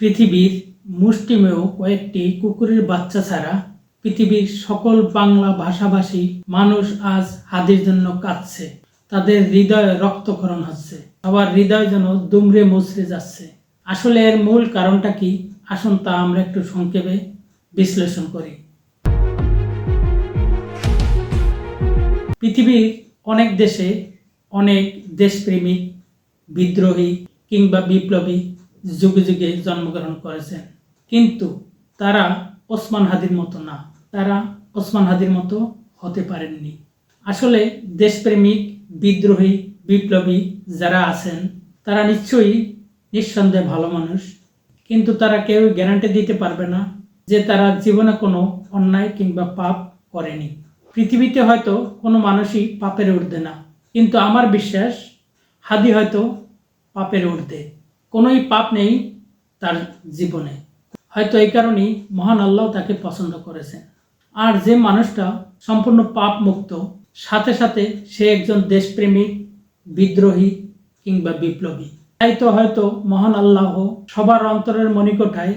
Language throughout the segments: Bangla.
পৃথিবীর মুষ্টিমেয় কয়েকটি কুকুরের বাচ্চা ছাড়া পৃথিবীর সকল বাংলা ভাষাভাষী মানুষ আজ হাদির জন্য কাঁদছে। তাদের হৃদয়ে রক্তক্ষরণ হচ্ছে। সবার হৃদয় যেন দুমড়ে মুচড়ে যাচ্ছে। আসলে এর মূল কারণটা কি? আসুন তা আমরা একটু সংক্ষেপে বিশ্লেষণ করি। পৃথিবীর অনেক দেশে অনেক দেশপ্রেমিক, বিদ্রোহী কিংবা বিপ্লবী যুগে যুগে জন্মগ্রহণ করেছেন কিন্তু তারা ওসমান হাদির মতো না। তারা ওসমান হাদির মতো হতে পারেননি। আসলে দেশপ্রেমিক, বিদ্রোহী, বিপ্লবী যারা আছেন, তারা নিশ্চয়ই নিঃসন্দেহে ভালো মানুষ। কিন্তু তারা কেউ গ্যারান্টি দিতে পারবে না যে তারা জীবনে কোনো অন্যায় কিংবা পাপ করেনি। পৃথিবীতে হয়তো কোনো মানুষই পাপের ঊর্ধ্বে না। কিন্তু আমার বিশ্বাস, হাদি হয়তো পাপের ঊর্ধ্বে। কোনোই পাপ নেই তার জীবনে। হয়তো এই কারণেই মহান আল্লাহ তাকে পছন্দ করেছেন। আর যে মানুষটা সম্পূর্ণ পাপ মুক্ত সাথে সাথে সে একজন দেশপ্রেমিক, বিদ্রোহী কিংবা বিপ্লবী। তাই তো হয়তো মহান আল্লাহ সবার অন্তরের মণিকোঠায়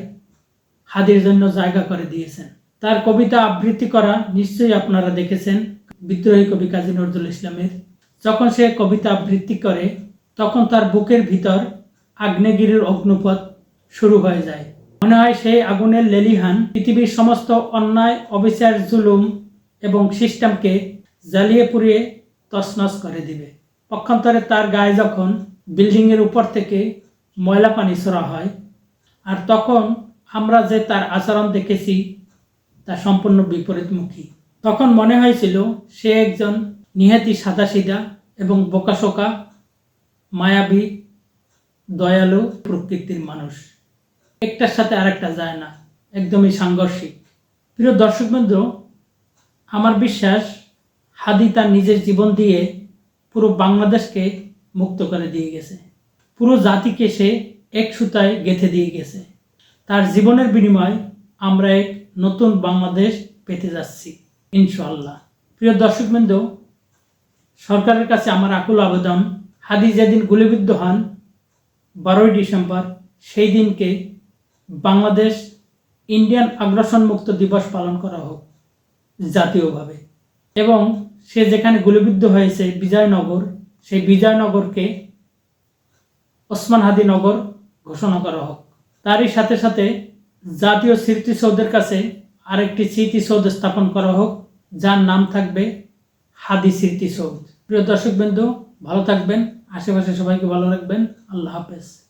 হাদির জন্য জায়গা করে দিয়েছেন। তার কবিতা আবৃত্তি করা নিশ্চয়ই আপনারা দেখেছেন বিদ্রোহী কবি কাজী নজরুল ইসলামের। যখন সে কবিতা আবৃত্তি করে, তখন তার বুকের ভিতর আগ্নেয়গিরির অগ্নুপথ শুরু হয়ে যায়। মনে হয় সেই আগুনের লেলিহান পৃথিবীর সমস্ত অন্যায়, অবিচার, জুলুম এবং সিস্টেমকে জ্বালিয়ে পুড়িয়ে তছনছ করে দিবে। পক্ষান্তরে তার গায়ে যখন বিল্ডিংয়ের উপর থেকে ময়লা পানি ছড়া হয়, আর তখন আমরা যে তার আচরণ দেখেছি, তা সম্পূর্ণ বিপরীতমুখী। তখন মনে হয়েছিল সে একজন নিহাতি সাদাসিধা এবং বোকাশোকা, মায়াবী দয়ালু প্রকৃতির মানুষ। একটার সাথে আরেকটা যায় না, একদমই সাংঘর্ষিক। প্রিয় দর্শকবৃন্দ আমার বিশ্বাস হাদি তার নিজের জীবন দিয়ে পুরো বাংলাদেশকে মুক্ত করে দিয়ে গেছে। পুরো জাতিকে সে এক সুতায় গেঁথে দিয়ে গেছে। তার জীবনের বিনিময় আমরা এক নতুন বাংলাদেশ পেতে যাচ্ছি ইনশাল্লাহ প্রিয় দর্শকবৃন্দ সরকারের কাছে আমার আকুল আবেদন, হাদি যেদিন গুলিবিদ্ধ হন বারোই ডিসেম্বর, সেই দিনকে বাংলাদেশ ইন্ডিয়ান আগ্রাসন মুক্ত দিবস পালন করা হোক জাতীয়ভাবে। এবং সে যেখানে গুলিবিদ্ধ হয়েছে বিজয়নগর, সেই বিজয়নগরকে ওসমান হাদি নগর ঘোষণা করা হোক। তারই সাথে সাথে জাতীয় স্মৃতিসৌধের কাছে আরেকটি স্মৃতিসৌধ স্থাপন করা হোক, যার নাম থাকবে হাদি স্মৃতিসৌধ। প্রিয় দর্শকবৃন্দ, ভালো থাকবেন। আশেপাশে সবাইকে ভালো রাখবেন। আল্লাহ হাফেজ।